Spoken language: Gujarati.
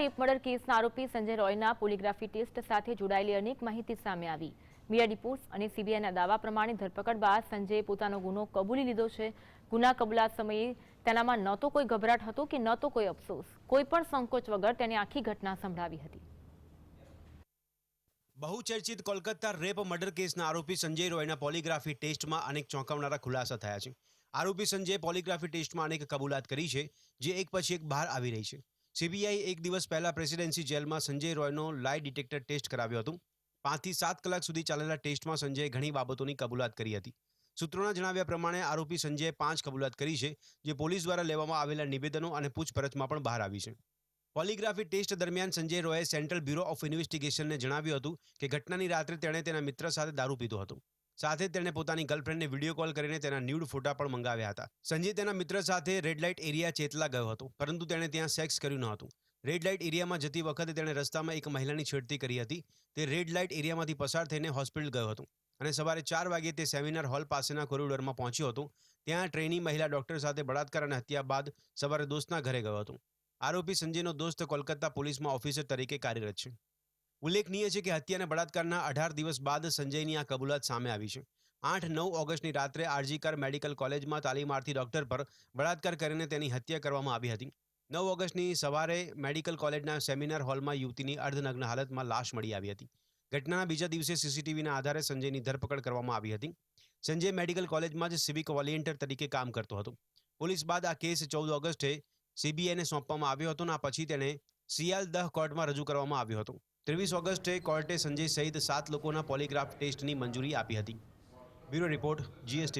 રેપ મર્ડર કેસના આરોપી સંજય રોયના પોલીગ્રાફી ટેસ્ટ સાથે જોડાયેલી અનેક માહિતી સામે આવી. મીડિયા રિપોર્ટ્સ અને સીબીઆઈના દાવા પ્રમાણે ધરપકડ બાદ સંજયે પોતાનો ગુનો કબૂલી લીધો છે. ગુના કબૂલાત સમયે તેનામાં ન તો કોઈ ગભરાટ હતો કે ન તો કોઈ અફસોસ. કોઈ પણ સંકોચ વગર તેને આખી ઘટના સંભળાવી હતી. બહુચર્ચિત કોલકાતા રેપ મર્ડર કેસના આરોપી સંજય રોયના પોલીગ્રાફી ટેસ્ટમાં અનેક ચોંકાવનારા ખુલાસા થયા છે. આરોપી સંજયે પોલીગ્રાફી ટેસ્ટમાં અનેક કબૂલાત કરી છે, જે એક પછી એક બહાર આવી રહી છે. સીબીઆઈ એક દિવસ પહેલા પ્રેસિડેન્સી જેલમાં સંજય રોયનો લાઈ ડિટેક્ટર ટેસ્ટ કરાવ્યો હતો. પાંચથી સાત કલાક સુધી ચાલેલા ટેસ્ટમાં સંજયે ઘણી બાબતોની કબૂલાત કરી હતી. સૂત્રોના જણાવ્યા પ્રમાણે આરોપી સંજયે પાંચ કબૂલાત કરી છે, જે પોલીસ દ્વારા લેવામાં આવેલા નિવેદનો અને પૂછપરછમાં પણ બહાર આવી છે. પોલિગ્રાફી ટેસ્ટ દરમિયાન સંજય રોયે સેન્ટ્રલ બ્યુરો ઓફ ઇન્વેસ્ટિગેશનને જણાવ્યું હતું કે ઘટનાની રાત્રે તેણે તેના મિત્ર સાથે દારૂ પીધો હતો. સાથે જ તેણે પોતાની ગર્લફ્રેન્ડને વીડિયો કોલ કરીને તેના ન્યૂડ ફોટા પણ મંગાવ્યા હતા. સંજય તેના મિત્ર સાથે રેડ લાઇટ એરિયા ચેતલા ગયો હતો, પરંતુ તેણે ત્યાં સેક્સ કર્યું ન હતું. રેડ લાઇટ એરિયામાં જતી વખતે તેણે રસ્તામાં એક મહિલાની છેડતી કરી હતી. તે રેડ લાઇટ એરિયામાંથી પસાર થઈને હોસ્પિટલ ગયો હતો અને સવારે ચાર વાગે તે સેમિનાર હોલ પાસેના કોરિડોરમાં પહોંચ્યો હતો. ત્યાં ટ્રેની મહિલા ડોક્ટર સાથે બળાત્કાર અને હત્યા બાદ સવારે દોસ્તના ઘરે ગયો હતો. આરોપી સંજયનો દોસ્ત કોલકાતા પોલીસમાં ઓફિસર તરીકે કાર્યરત છે. ઉલ્લેખનીય છે કે હત્યા અને બળાત્કારના અઢાર દિવસ બાદ સંજયની આ કબૂલાત સામે આવી છે. આઠ નવ ઓગસ્ટની રાત્રે આરજીકર મેડિકલ કોલેજમાં તાલીમાર્થી ડોક્ટર પર બળાત્કાર કરીને તેની હત્યા કરવામાં આવી હતી. નવ ઓગસ્ટની સવારે મેડિકલ કોલેજના સેમિનાર હોલમાં યુવતીની અર્ધનગ્ન હાલતમાં લાશ મળી આવી હતી. ઘટનાના બીજા દિવસે સીસીટીવીના આધારે સંજયની ધરપકડ કરવામાં આવી હતી. સંજય મેડિકલ કોલેજમાં જ સિવિક વોલેન્ટિયર તરીકે કામ કરતો હતો. પોલીસ બાદ આ કેસ ચૌદ ઓગસ્ટે સીબીઆઈને સોંપવામાં આવ્યો હતો અને આ પછી તેને સિયાલદહ કોર્ટમાં રજૂ કરવામાં આવ્યો હતો. ત્રેવીસ ઓગસ્ટે કોર્ટે સંજય સહિત સાત લોકોના પોલીગ્રાફ ટેસ્ટની મંજૂરી આપી હતી. Bureau report, GST.